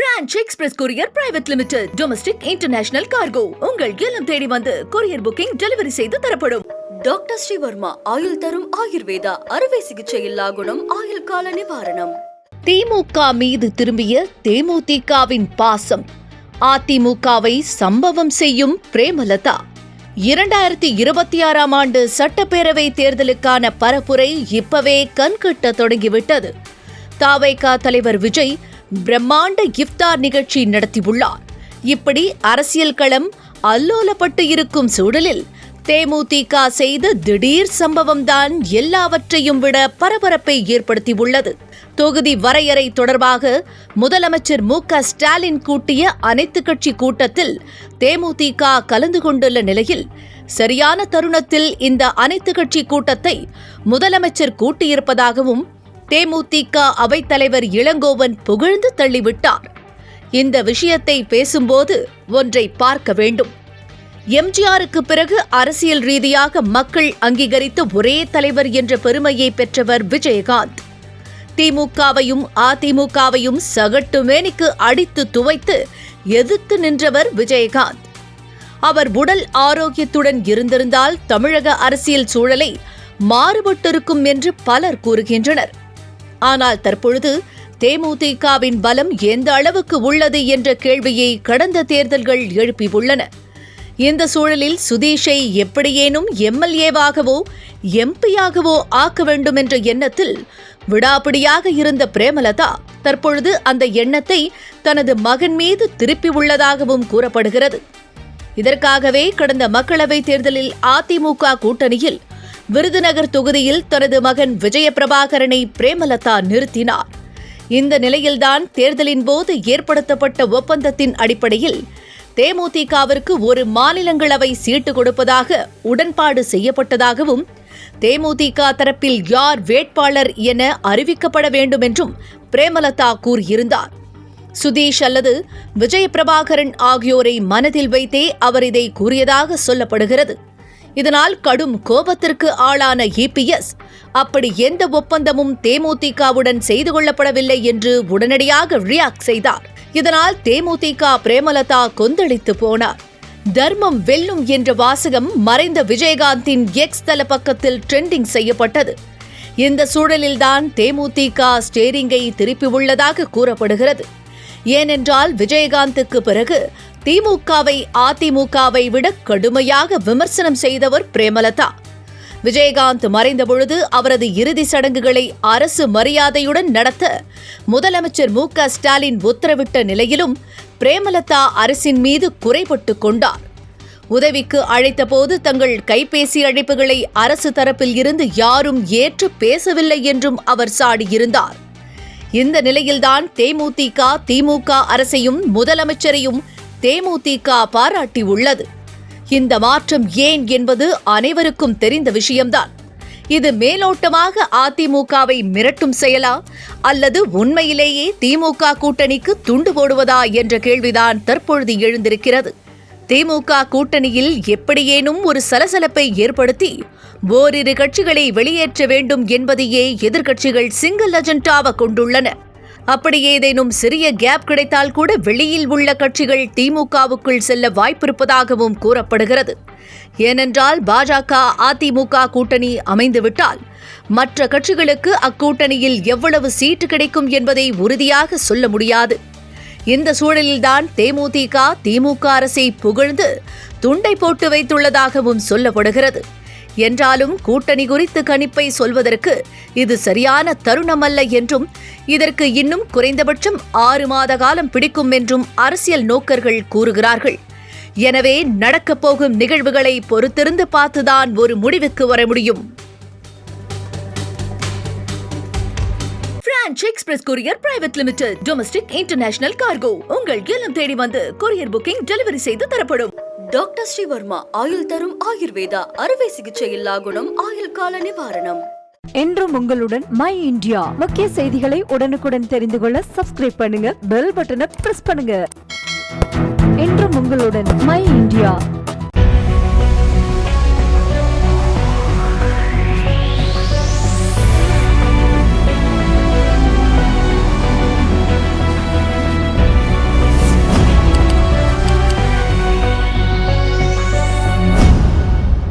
Franch express courier private limited domestic international cargo. உங்கள் இல்லம் தேடி வந்து கொரியர் புக்கிங் டெலிவரி செய்து தரப்படும். டாக்டர் ஸ்ரீவர்மா ஆயுள் தரும் ஆயுர்வேதா அறுவை சிகிச்சை இல்லா குணம் ஆயுள் கால நிவாரணம். திமுக மீது திரும்பிய தேமுதிகவின் பாசம். அதிமுகவை சம்பவம் செய்யும் பிரேமலதா. இரண்டாயிரத்தி இருபத்தி ஆறாம் ஆண்டு சட்டப்பேரவை தேர்தலுக்கான பரப்புரை இப்பவே கண்கட்ட தொடங்கிவிட்டது. தாவைக்கா தலைவர் விஜய் பிரம்மாண்ட இஃப்தார் நிகழ்ச்சி நடத்தியுள்ளார். இப்படி அரசியல் களம் அல்லோலப்பட்டு இருக்கும் சூழலில் தேமுதிக செய்த திடீர் சம்பவம்தான் எல்லாவற்றையும் விட பரபரப்பை ஏற்படுத்தியுள்ளது. தொகுதி வரையறை தொடர்பாக முதலமைச்சர் மு க ஸ்டாலின் கூட்டிய அனைத்து கட்சி கூட்டத்தில் தேமுதிக கலந்து கொண்டுள்ள நிலையில் சரியான தருணத்தில் இந்த அனைத்து கட்சி கூட்டத்தை முதலமைச்சர் கூட்டியிருப்பதாகவும் தேமுதிக அவைத்தலைவர் இளங்கோவன் புகழ்ந்து தள்ளிவிட்டார். இந்த விஷயத்தை பேசும்போது ஒன்றை பார்க்க வேண்டும். எம்ஜிஆருக்கு பிறகு அரசியல் ரீதியாக மக்கள் அங்கீகரித்த ஒரே தலைவர் என்ற பெருமையை பெற்றவர் விஜயகாந்த். திமுகவையும் அதிமுகவையும் சகட்டு மேனிக்கு அடித்து துவைத்து எதிர்த்து நின்றவர் விஜயகாந்த். அவர் உடல் ஆரோக்கியத்துடன் இருந்திருந்தால் தமிழக அரசியல் சூழலை மாறுபட்டிருக்கும் என்று பலர் கூறுகின்றனர். ஆனால் தற்பொழுது தேமுதிகவின் பலம் எந்த அளவுக்கு உள்ளது என்ற கேள்வியை கடந்த தேர்தல்கள் எழுப்பியுள்ளன. இந்த சூழலில் சுதீஷை எப்படியேனும் எம்எல்ஏவாகவோ எம்பியாகவோ ஆக்க வேண்டும் என்ற எண்ணத்தில் விடாப்பிடியாக இருந்த பிரேமலதா தற்பொழுது அந்த எண்ணத்தை தனது மகன் மீது திருப்பியுள்ளதாகவும் கூறப்படுகிறது. இதற்காகவே கடந்த மக்களவைத் தேர்தலில் அதிமுக கூட்டணியில் விருதுநகர் தொகுதியில் தனது மகன் விஜயபிரபாகரனை பிரேமலதா நிறுத்தினார். இந்த நிலையில்தான் தேர்தலின் போது ஏற்படுத்தப்பட்ட ஒப்பந்தத்தின் அடிப்படையில் தேமுதிகவிற்கு ஒரு மாநிலங்களவை சீட்டு கொடுப்பதாக உடன்பாடு செய்யப்பட்டதாகவும் தேமுதிக தரப்பில் யார் வேட்பாளர் என அறிவிக்கப்பட வேண்டும் என்றும் பிரேமலதா கூறியிருந்தார். சுதீஷ் அல்லது விஜயபிரபாகரன் ஆகியோரை மனதில் வைத்தே அவர் இதை கூறியதாக சொல்லப்படுகிறது. இதனால் கடும் கோபத்திற்கு ஆளான இபிஎஸ் அப்படி எந்த ஒப்பந்தமும் தேமுதிகவுடன் செய்து கொள்ளப்படவில்லை என்று உடனடியாக ரியாக்ட் செய்தார். இதனால் தேமுதிக பிரேமலதா கொந்தளித்து போனார். தர்மம் வெல்லும் என்ற வாசகம் மறைந்த விஜயகாந்தின் எக்ஸ் தல பக்கத்தில் ட்ரெண்டிங் செய்யப்பட்டது. இந்த சூழலில்தான் தேமுதிக ஸ்டேரிங்கை திருப்பியுள்ளதாக கூறப்படுகிறது. ஏனென்றால் விஜயகாந்துக்கு பிறகு திமுகவை அதிமுகவை விட கடுமையாக விமர்சனம் செய்தவர் பிரேமலதா. விஜயகாந்த் மறைந்தபொழுது அவரது இறுதி சடங்குகளை அரசு மரியாதையுடன் நடத்த முதலமைச்சர் மு க ஸ்டாலின் உத்தரவிட்ட நிலையிலும் பிரேமலதா அரசின் மீது குறைபட்டு கொண்டார். உதவிக்கு அழைத்தபோது தங்கள் கைபேசி அழைப்புகளை அரசு தரப்பில் இருந்து யாரும் ஏற்று பேசவில்லை என்றும் அவர் சாடியிருந்தார். இந்த நிலையில்தான் தேமுதிக திமுக அரசையும் முதலமைச்சரையும் தேமுதிக பாராட்டியுள்ளது. இந்த மாற்றம் ஏன் என்பது அனைவருக்கும் தெரிந்த விஷயம்தான். இது மேலோட்டமாக அதிமுகவை மிரட்டும் செயலா அல்லது உண்மையிலேயே திமுக கூட்டணிக்கு துண்டு போடுவதா என்ற கேள்விதான் தற்பொழுது எழுந்திருக்கிறது. திமுக கூட்டணியில் எப்படியேனும் ஒரு சலசலப்பை ஏற்படுத்தி ஓரிரு கட்சிகளை வெளியேற்ற வேண்டும் என்பதையே எதிர்க்கட்சிகள் சிங்கிள் அஜெண்டாவாக கொண்டுள்ளன. அப்படி ஏதேனும் சிறிய கேப் கிடைத்தால் கூட வெளியில் உள்ள கட்சிகள் திமுகவுக்குள் செல்ல வாய்ப்பிருப்பதாகவும் கூறப்படுகிறது. ஏனென்றால் பாஜக அதிமுக கூட்டணி அமைந்துவிட்டால் மற்ற கட்சிகளுக்கு அக்கூட்டணியில் எவ்வளவு சீட்டு கிடைக்கும் என்பதை உறுதியாக சொல்ல முடியாது. இந்த சூழலில்தான் தேமுதிக திமுக அரசை புகழ்ந்து துண்டை போட்டு வைத்துள்ளதாகவும் சொல்லப்படுகிறது. என்றாலும் கூட்டணி குறித்து கணிப்பை சொல்வதற்கு இது சரியான தருணமல்ல என்றும் இதற்கு இன்னும் குறைந்தபட்சம் ஆறு மாத காலம் பிடிக்கும் என்றும் அரசியல் நோக்கர்கள் கூறுகிறார்கள். எனவே நடக்கப் போகும் நிகழ்வுகளை பொறுத்திருந்து பார்த்துதான் ஒரு முடிவுக்கு வர முடியும். Franch express courier private limited domestic international cargo உங்கள் இல்லம் தேடி வந்து கொரியர் புக்கிங் டெலிவரி செய்து தரப்படும். டாக்டர் ஸ்ரீவர்மா ஆயுள் தரும் ஆயுர்வேதா அறுவை சிகிச்சை இல்லா குணம் ஆயுள் கால நிவாரணம். என்றும் உங்களுடன் மை இந்தியா. முக்கிய செய்திகளை உடனுக்குடன் தெரிந்து கொள்ள சப்ஸ்கிரைப் பண்ணுங்க பெல் பட்டனை பிரஸ் பண்ணுங்க. என்றும் உங்களுடன் மை இந்தியா.